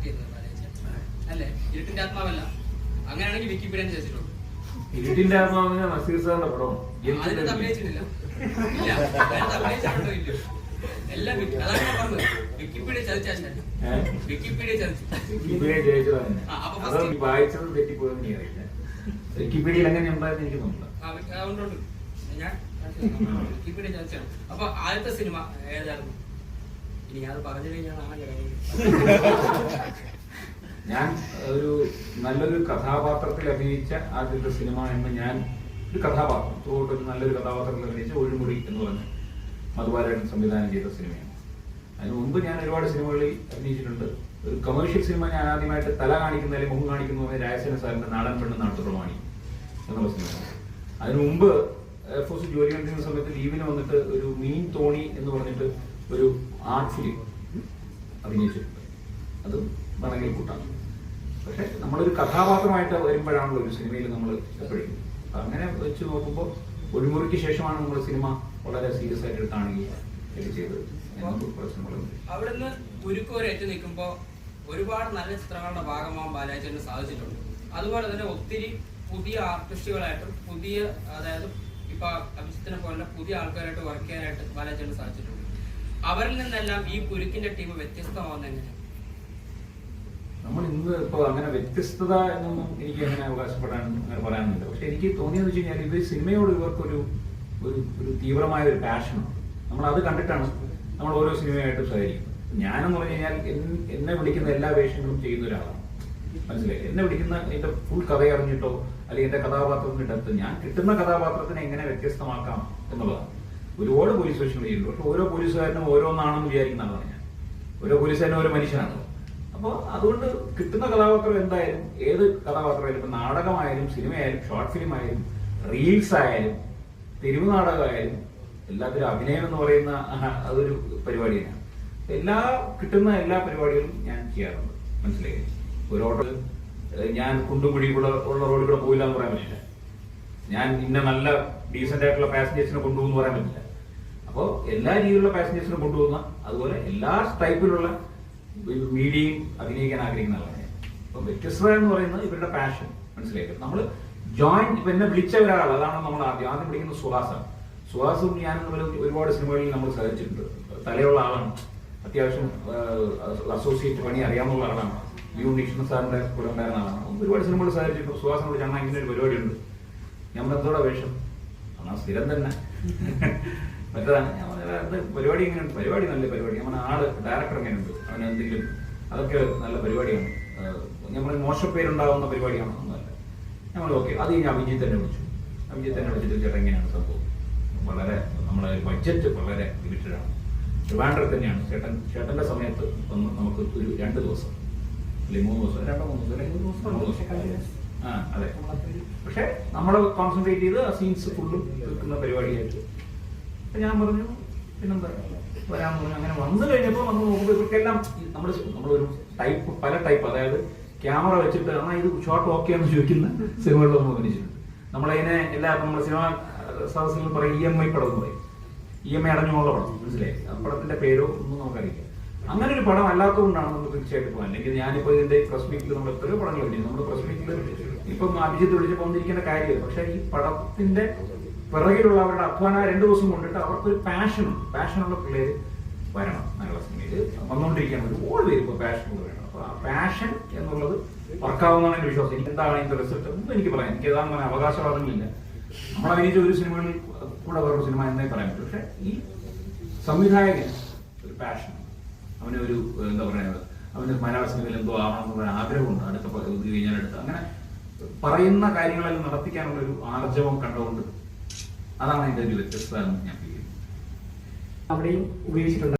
Direct ചെയ്തത് അല്ലേ? ഇരുട്ടിന്റെ ആത്മാവല്ല. അങ്ങനെയാണെങ്കിൽ വിക്കിപീഡിയൻ ചേച്ചിട്ടുള്ളൂ ഇരുട്ടിന്റെ ആത്മാവിന് നസീർ സാറിന്റെ ഇല്ല ഇല്ലയോ എല്ലാം വിക്കി- അതാണ് ഞാൻ പറഞ്ഞത്. വിക്കിപീഡിയ ചതിച്ചാശാൻ? വിക്കിപീഡിയ ചതിച്ചു. വിക്കിപീഡിയ വായിച്ചത് തെറ്റിപ്പോയെന്ന് അറിയില്ല. വിക്കിപീഡിയയിൽ ഉണ്ടായിരുന്നു എനിക്ക്. ഞാൻ വിക്കിപീഡിയ ചതിച്ചാണ്. അപ്പൊ ആദ്യത്തെ സിനിമ ഏതായിരുന്നു? ഇനി പറഞ്ഞു കഴിഞ്ഞാൽ ഞാൻ ഒരു നല്ലൊരു കഥാപാത്രത്തിൽ അഭിനയിച്ച ആദ്യത്തെ സിനിമ എന്ന് ഞാൻ ഒരു കഥാപാത്രം തോട്ട് നല്ലൊരു കഥാപാത്രത്തിൽ അഭിനയിച്ച ഒഴിമുടി എന്ന് പറഞ്ഞ മധുബാലൻ സംവിധാനം ചെയ്ത സിനിമയാണ്. അതിന് മുമ്പ് ഞാൻ ഒരുപാട് സിനിമകളിൽ അഭിനയിച്ചിട്ടുണ്ട്. ഒരു കമേഴ്ഷ്യൽ സിനിമ ഞാൻ ആദ്യമായിട്ട് തല കാണിക്കുന്ന അല്ലെങ്കിൽ മുഖം കാണിക്കുന്ന രാജസേന സാറിന്റെ നാടൻ പെണ്ണ് നാട്ടുപ്രമാണി എന്നുള്ള സിനിമ അതിനു മുമ്പ് എയർഫോഴ്സ് ജോലി കണ്ടിരുന്ന സമയത്ത് ലീവിന് വന്നിട്ട് ഒരു മീൻ തോണി എന്ന് പറഞ്ഞിട്ട് ഒരു ആർട്ട് ഫിലിം അഭിനയിച്ചിട്ടുണ്ട്. അതും വളരെ കൂട്ടാണ്. പക്ഷെ നമ്മളൊരു കഥാപാത്രമായിട്ട് വരുമ്പോഴാണല്ലോ ഒരു സിനിമയിൽ നമ്മൾ എപ്പോഴും അങ്ങനെ വെച്ച് നോക്കുമ്പോൾ ഒഴിമുറിക്ക് ശേഷമാണ് നമ്മൾ സിനിമ വളരെ സീരിയസ് ആയിട്ട് കാണുകയും ഒക്കെ ചെയ്തത്. അവിടുന്ന് ഉരുക്കോരേറ്റ് നിൽക്കുമ്പോൾ ഒരുപാട് നല്ല ചിത്രങ്ങളുടെ ഭാഗമാകാൻ ബാലാജിന് സാധിച്ചിട്ടുണ്ട്. അതുപോലെ തന്നെ ഒത്തിരി പുതിയ ആർട്ടിസ്റ്റുകളായിട്ടും പുതിയ അതായത് ഇപ്പൊ അഭിജിത്തിനെ പോലെ പുതിയ ആൾക്കാരായിട്ട് വർക്ക് ചെയ്യാനായിട്ട് ബാലാജിന് സാധിച്ചിട്ടുണ്ട്. അവരിൽ നിന്നെല്ലാം ഈ കുരുക്കിന്റെ ടീം വ്യത്യസ്തമാവുന്ന എങ്ങനെ നമ്മൾ ഇന്ന് ഇപ്പൊ അങ്ങനെ വ്യത്യസ്തത എന്നൊന്നും എനിക്ക് അങ്ങനെ അവകാശപ്പെടാൻ അങ്ങനെ പറയാനുണ്ട് പക്ഷെ എനിക്ക് തോന്നിയെന്ന് വെച്ച് കഴിഞ്ഞാൽ ഇവർ സിനിമയോട് ഇവർക്കൊരു ഒരു ഒരു തീവ്രമായ ഒരു പാഷനുണ്ട് നമ്മൾ അത് കണ്ടിട്ടാണ് നമ്മൾ ഓരോ സിനിമയായിട്ട് സഹകരിക്കുന്നത്. ഞാനെന്ന് പറഞ്ഞു കഴിഞ്ഞാൽ എന്നെ വിളിക്കുന്ന എല്ലാ വേഷങ്ങളും ചെയ്യുന്ന ഒരാളാണ്. മനസ്സിലായി എന്നെ വിളിക്കുന്ന എന്റെ ഫുൾ കഥ അറിഞ്ഞിട്ടോ അല്ലെങ്കിൽ എന്റെ കഥാപാത്രത്തിന്റെ അടുത്ത് ഞാൻ കിട്ടുന്ന കഥാപാത്രത്തിനെ എങ്ങനെ വ്യത്യസ്തമാക്കാം എന്നുള്ളതാണ്. ഒരുപാട് പോലീസ് സ്റ്റേഷൻ ചെയ്യുന്നുണ്ട് പക്ഷെ ഓരോ പോലീസുകാരനും ഓരോന്നാണെന്ന് വിചാരിക്കുന്നതാണ് ഞാൻ. ഓരോ പോലീസുകാരനും ഓരോ മനുഷ്യനാണല്ലോ അപ്പോൾ അതുകൊണ്ട് കിട്ടുന്ന കഥാപാത്രം എന്തായാലും ഏത് കഥാപാത്രമായാലും ഇപ്പൊ നാടകമായാലും സിനിമയായാലും ഷോർട്ട് ഫിലിം ആയാലും റീൽസ് ആയാലും തെരുവ് നാടകമായാലും എല്ലാത്തിലും അഭിനയം എന്ന് പറയുന്ന അതൊരു പരിപാടി തന്നെയാണ്. എല്ലാ കിട്ടുന്ന എല്ലാ പരിപാടികളും ഞാൻ ചെയ്യാറുണ്ട്. മനസ്സിലായി? ഒരു ഓട്ടോ ഞാൻ കുണ്ടും കുഴി കൂടെ ഉള്ള റോഡിൽ കൂടെ പോയില്ല എന്ന് പറയാൻ പറ്റില്ല. ഞാൻ ഇന്ന നല്ല ഡീസന്റ് ആയിട്ടുള്ള പാസഞ്ചേഴ്സിനെ കൊണ്ടുപോകുന്നു പറയാൻ പറ്റില്ല. അപ്പോൾ എല്ലാ രീതിയിലുള്ള പാസഞ്ചേഴ്സിനും കൊണ്ടുപോകുന്ന അതുപോലെ എല്ലാ ടൈപ്പിലുള്ള മീഡിയയും അഭിനയിക്കാൻ ആഗ്രഹിക്കുന്ന ആളാണ് അപ്പം വ്യത്യസ്തത എന്ന് പറയുന്നത് ഇവരുടെ പാഷൻ മനസ്സിലാക്കുക നമ്മൾ ജോയിന്റ് ഇപ്പൊ എന്നെ വിളിച്ച ഒരാൾ അതാണ് നമ്മൾ ആദ്യം ആദ്യം വിളിക്കുന്ന സുഹാസാണ് സുഹാസും ഞാനും തമ്മിൽ ഒരുപാട് സിനിമകളിൽ നമ്മൾ സഹകരിച്ചിട്ടുണ്ട്. തലയുള്ള ആളാണ്. അത്യാവശ്യം അസോസിയേറ്റ് പണി അറിയാവുന്ന ആളാണ്. യു നിഷ്ണ സാറിന്റെ കൂടെ ഉണ്ടായിരുന്ന ആളാണ് ഒരുപാട് സിനിമകൾ സഹകരിച്ചിട്ടുണ്ട്. സുഹാസിനോട് ഞങ്ങൾ ഇങ്ങനെ ഒരു പരിപാടിയുണ്ട്. ഞമ്മളെന്തോടെ വേഷം? ആ സ്ഥിരം തന്നെ. മറ്റേതാണ് പരിപാടി എങ്ങനെയുണ്ട് പരിപാടി നല്ല പരിപാടി. നമ്മുടെ ആൾ ഡയറക്ടർ എങ്ങനെയുണ്ട് അവന് എന്തെങ്കിലും അതൊക്കെ നല്ല പരിപാടിയാണ്. നമ്മൾ മോശപ്പേരുണ്ടാവുന്ന പരിപാടിയാണോ ഒന്നല്ല നമ്മൾ ഓക്കെ. അത് കഴിഞ്ഞ് അഭിജിത്ത് തന്നെ വിളിച്ചു. അഭിജിത്ത് തന്നെ വിളിച്ചിട്ട് ചേട്ടൻ എങ്ങനെയാണ് സംഭവം. വളരെ നമ്മളെ ബഡ്ജറ്റ് വളരെ ലിമിറ്റഡ് ആണ്. ട്രിവാൻഡ്രം തന്നെയാണ്. ചേട്ടൻ ചേട്ടന്റെ സമയത്ത് ഒന്ന് നമുക്ക് ഒരു രണ്ട് ദിവസം. അല്ലെങ്കിൽ മൂന്ന് ദിവസം. രണ്ടോ മൂന്ന് ദിവസം. അല്ലെങ്കിൽ ദിവസം. മൂന്ന് ദിവസം. ആ അതെ. പക്ഷെ നമ്മൾ കോൺസെൻട്രേറ്റ് ചെയ്ത് ആ സീൻസ് ഫുള്ളും തീർക്കുന്ന പരിപാടിയായിട്ട് ഞാൻ പറഞ്ഞു പിന്നെന്താ? വരാൻ പറഞ്ഞു അങ്ങനെ വന്നു കഴിഞ്ഞപ്പോൾ നമ്മൾ നോക്കുമ്പോൾ ഇവർക്കെല്ലാം നമ്മൾ നമ്മളൊരു ടൈപ്പ് പല ടൈപ്പ് അതായത് ക്യാമറ വെച്ചിട്ട് എന്നാൽ ഇത് ഷോർട്ട് ഓക്കെ എന്ന് ചോദിക്കുന്ന സിനിമകളിൽ നമ്മൾ അഭിനയിച്ചിട്ടുണ്ട്. നമ്മളതിനെ എല്ലാ നമ്മൾ സിനിമ സദസ്സിൽ പറയും ഇ എം ഐ പടം എന്ന് പറയും. ഇ എം ഐ അടഞ്ഞുള്ള പടം മനസ്സിലായി? പടത്തിന്റെ പേരോ ഒന്നും നമുക്കറിയില്ല. അങ്ങനെ ഒരു പടം അല്ലാത്തതുകൊണ്ടാണ് നമുക്ക് തീർച്ചയായിട്ടും പോകാൻ. അല്ലെങ്കിൽ ഞാനിപ്പോൾ ഇതിന്റെ പ്രസ് മീറ്റിൽ നമ്മൾ എത്രയോ പടങ്ങൾ വിളിച്ചു നമ്മുടെ പ്രസ് മീറ്റിൽ ഇപ്പം അഭിജിത്ത് വിളിച്ചപ്പോൾ വന്നിരിക്കേണ്ട കാര്യമില്ല. പക്ഷേ ഈ പടത്തിന്റെ പിറകിലുള്ള അവരുടെ അധ്വാനം രണ്ടു ദിവസം കൊണ്ടിട്ട് പാഷൻ പാഷനുണ്ട് പാഷനുള്ള പിള്ളേര് വരണം മലയാള സിനിമയിൽ. വന്നുകൊണ്ടിരിക്കുകയാണ് ഒരുപാട് പേര് ഇപ്പോൾ പാഷൻ വേണം അപ്പൊ ആ പാഷൻ എന്നുള്ളത് വർക്കാവുന്നതാണ് എന്റെ വിശ്വാസം. എനിക്ക് എന്താണ് അതിന്റെ റിസൾട്ട് ഒന്നും എനിക്ക് പറയാം എനിക്ക് ഏതാണ് അവകാശവാദങ്ങളില്ല നമ്മൾ അഭിനയിച്ച ഒരു സിനിമകളിൽ കൂടെ വേറൊരു സിനിമ എന്നേ പറയാൻ പറ്റും. പക്ഷെ ഈ സംവിധായകൻ ഒരു പാഷൻ അവന് ഒരു എന്താ പറയുക അവന് മലയാള സിനിമയിൽ എന്തോ ആവണം എന്നുള്ള ആഗ്രഹമുണ്ട്. അടുത്ത ഇത് കഴിഞ്ഞാൽ അടുത്ത് അങ്ങനെ പറയുന്ന കാര്യങ്ങളെല്ലാം നടത്തിക്കാനുള്ള ഒരു ആർജവം കണ്ടുകൊണ്ട് അതാണ് ഇതിന്റെ ഒരു വ്യത്യസ്തത ഞാൻ ഫീൽ അവിടെയും ഉപയോഗിച്ചിട്ടുണ്ട്.